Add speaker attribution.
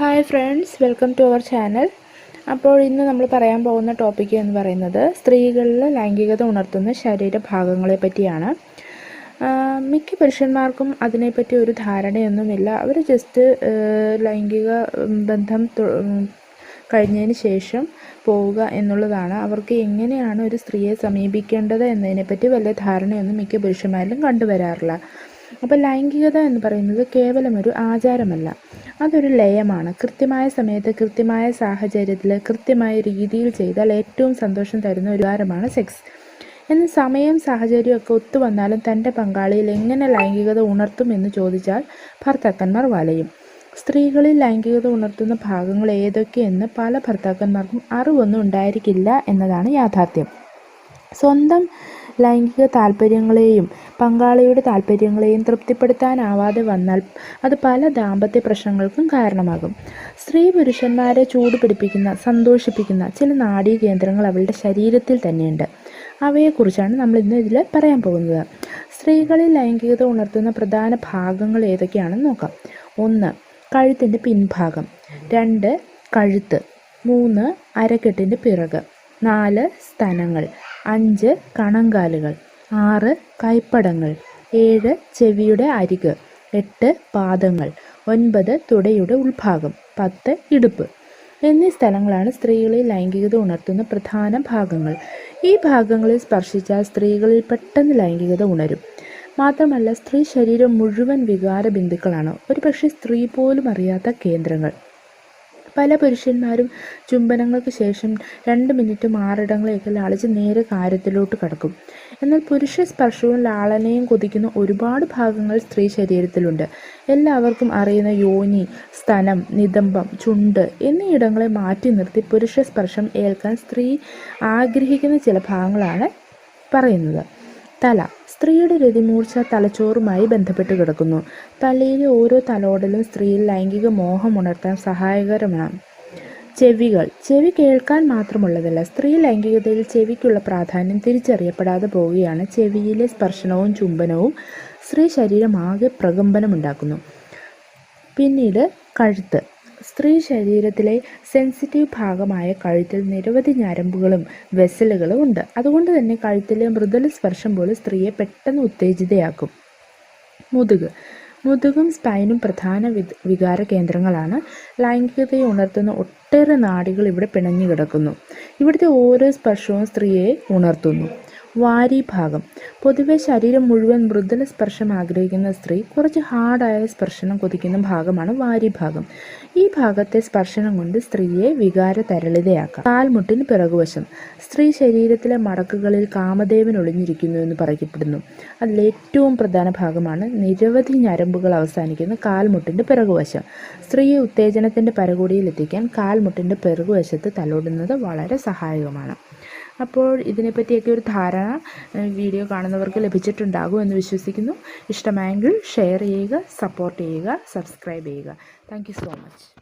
Speaker 1: Hi friends welcome to our channel അപ്പോൾ ഇന്ന് നമ്മൾ പറയാൻ പോകുന്ന ടോപ്പിക് എന്ന് പറയുന്നത് സ്ത്രീകളിൽ ലൈംഗികത ഉണർത്തുന്ന ശരീരഭാഗങ്ങളെ പറ്റിയാണ്. മിക്ക പുരുഷന്മാർക്കും അതിനെപ്പറ്റി ഒരു ധാരണയൊന്നുമില്ല. അവർ ജസ്റ്റ് ലൈംഗിക ബന്ധം കഴിഞ്ഞതിന് ശേഷം പോവുക എന്നുള്ളതാണ്. അവർക്ക് എങ്ങനെയാണ് ഒരു സ്ത്രീയെ സമീപിക്കേണ്ടത് എന്നതിനെപ്പറ്റി വലിയ ധാരണയൊന്നും മിക്ക പുരുഷന്മാരിലും കണ്ടുവരാറില്ല. അപ്പോൾ ലൈംഗികത എന്ന് പറയുന്നത് കേവലം ഒരു ആചാരമല്ല. അതൊരു ലയമാണ്. കൃത്യമായ സമയത്ത് കൃത്യമായ സാഹചര്യത്തിൽ കൃത്യമായ രീതിയിൽ ചെയ്താൽ ഏറ്റവും സന്തോഷം തരുന്ന ഒരു കാര്യമാണ് സെക്സ് എന്ന് സമയം സാഹചര്യമൊക്കെ ഒത്തു വന്നാലും തന്റെ പങ്കാളിയിൽ എങ്ങനെ ലൈംഗികത ഉണർത്തും എന്ന് ചോദിച്ചാൽ ഭർത്താക്കന്മാർ വലയും. സ്ത്രീകളിൽ ലൈംഗികത ഉണർത്തുന്ന ഭാഗങ്ങൾ ഏതൊക്കെയെന്ന് പല ഭർത്താക്കന്മാർക്കും അറിവൊന്നും ഉണ്ടായിരിക്കില്ല എന്നതാണ് യാഥാർത്ഥ്യം. സ്വന്തം ലൈംഗിക താല്പര്യങ്ങളെയും പങ്കാളിയുടെ താല്പര്യങ്ങളെയും തൃപ്തിപ്പെടുത്താനാവാതെ വന്നാൽ അത് പല ദാമ്പത്യ പ്രശ്നങ്ങൾക്കും കാരണമാകും. സ്ത്രീ പുരുഷന്മാരെ ചൂട് പിടിപ്പിക്കുന്ന സന്തോഷിപ്പിക്കുന്ന ചില നാഡീ കേന്ദ്രങ്ങൾ അവളുടെ ശരീരത്തിൽ തന്നെയുണ്ട്. അവയെക്കുറിച്ചാണ് നമ്മൾ ഇന്ന് ഇതിൽ പറയാൻ പോകുന്നത്. സ്ത്രീകളിൽ ലൈംഗികത ഉണർത്തുന്ന പ്രധാന ഭാഗങ്ങൾ ഏതൊക്കെയാണെന്ന് നോക്കാം. ഒന്ന് കഴുത്തിന്റെ പിൻഭാഗം. രണ്ട് കഴുത്ത്. മൂന്ന് അരക്കെട്ടിന്റെ പിറക്. നാല് സ്തനങ്ങൾ. അഞ്ച് കണങ്കാലുകൾ. ആറ് കൈപ്പടങ്ങൾ ഏഴ് ചെവിയുടെ അരിക് എട്ട് പാദങ്ങൾ ഒൻപത് തുടയുടെ ഉൾഭാഗം പത്ത് ഇടുപ്പ്. എന്നീ സ്ഥലങ്ങളാണ് സ്ത്രീകളിൽ ലൈംഗികത ഉണർത്തുന്ന പ്രധാന ഭാഗങ്ങൾ. ഈ ഭാഗങ്ങളിൽ സ്പർശിച്ചാൽ സ്ത്രീകളിൽ പെട്ടെന്ന് ലൈംഗികത ഉണരും. മാത്രമല്ല സ്ത്രീ ശരീരം മുഴുവൻ വികാര ബിന്ദുക്കളാണ് ഒരുപക്ഷെ സ്ത്രീ പോലും അറിയാത്ത കേന്ദ്രങ്ങൾ. പല പുരുഷന്മാരും ചുംബനങ്ങൾക്ക് ശേഷം രണ്ട് മിനിറ്റ് മാറിടങ്ങളെയൊക്കെ ലാളിച്ച് നേരെ കാര്യത്തിലോട്ട് കടക്കും. എന്നാൽ പുരുഷ സ്പർശവും ലാളനയും കൊതിക്കുന്ന ഒരുപാട് ഭാഗങ്ങൾ സ്ത്രീ ശരീരത്തിലുണ്ട്. എല്ലാവർക്കും അറിയുന്ന യോനി സ്തനം നിതംബം ചുണ്ട് എന്നീ ഇടങ്ങളെ മാറ്റി നിർത്തി പുരുഷ സ്പർശം ഏൽക്കാൻ സ്ത്രീ ആഗ്രഹിക്കുന്ന ചില ഭാഗങ്ങളാണ് പറയുന്നത്. തല. സ്ത്രീയുടെ രതിമൂർച്ച തലച്ചോറുമായി ബന്ധപ്പെട്ട് കിടക്കുന്നു. തലയിലെ ഓരോ തലോടലും സ്ത്രീയിൽ ലൈംഗിക മോഹം ഉണർത്താൻ സഹായകരമാണ്. ചെവികൾ. ചെവി കേൾക്കാൻ മാത്രമുള്ളതല്ല സ്ത്രീ ലൈംഗികതയിൽ ചെവിക്കുള്ള പ്രാധാന്യം തിരിച്ചറിയപ്പെടാതെ പോവുകയാണ്. ചെവിയിലെ സ്പർശനവും ചുംബനവും സ്ത്രീ ശരീരം ആകെ പ്രകമ്പനമുണ്ടാക്കുന്നു. പിന്നീട് കഴുത്ത്. സ്ത്രീ ശരീരത്തിലെ സെൻസിറ്റീവ് ഭാഗമായ കഴുത്തിൽ നിരവധി ഞരമ്പുകളും വെസലുകളും ഉണ്ട്. അതുകൊണ്ട് തന്നെ കഴുത്തിലെ മൃദുല സ്പർശം പോലും സ്ത്രീയെ പെട്ടെന്ന് ഉത്തേജിതയാക്കും. മുതുക്. മുതുകും സ്പൈനും പ്രധാന വികാര കേന്ദ്രങ്ങളാണ്. ലൈംഗികതയെ ഉണർത്തുന്ന ഒട്ടേറെ നാടികൾ ഇവിടെ പിണഞ്ഞു കിടക്കുന്നു. ഇവിടുത്തെ ഓരോ സ്പർശവും സ്ത്രീയെ ഉണർത്തുന്നു. വാരിഭാഗം. പൊതുവെ ശരീരം മുഴുവൻ മൃദുല സ്പർശം ആഗ്രഹിക്കുന്ന സ്ത്രീ കുറച്ച് ഹാർഡായ സ്പർശനം കൊതിക്കുന്ന ഭാഗമാണ് വാരിഭാഗം. ഈ ഭാഗത്തെ സ്പർശനം കൊണ്ട് സ്ത്രീയെ വികാര തരളിതയാക്കാം കാൽമുട്ടിന് പിറകുവശം. സ്ത്രീ ശരീരത്തിലെ മടക്കുകളിൽ കാമദേവൻ ഒളിഞ്ഞിരിക്കുന്നു എന്ന് പറയപ്പെടുന്നു. അതിൽ ഏറ്റവും പ്രധാന ഭാഗമാണ് നിരവധി ഞരമ്പുകൾ അവസാനിക്കുന്ന കാൽമുട്ടിന്റെ പിറകുവശം. സ്ത്രീയെ ഉത്തേജനത്തിന്റെ പരകോടിയിൽ എത്തിക്കാൻ കാൽമുട്ടിന്റെ പിറകുവശത്ത് തലോടുന്നത് വളരെ സഹായകമാണ്. അപ്പോൾ ഇതിനെപ്പറ്റിയൊക്കെ ഒരു ധാരണ വീഡിയോ കാണുന്നവർക്ക് ലഭിച്ചിട്ടുണ്ടാകും എന്ന് വിശ്വസിക്കുന്നു. ഇഷ്ടമായെങ്കിൽ ഷെയർ ചെയ്യുക സപ്പോർട്ട് ചെയ്യുക സബ്സ്ക്രൈബ് ചെയ്യുക. Thank so much.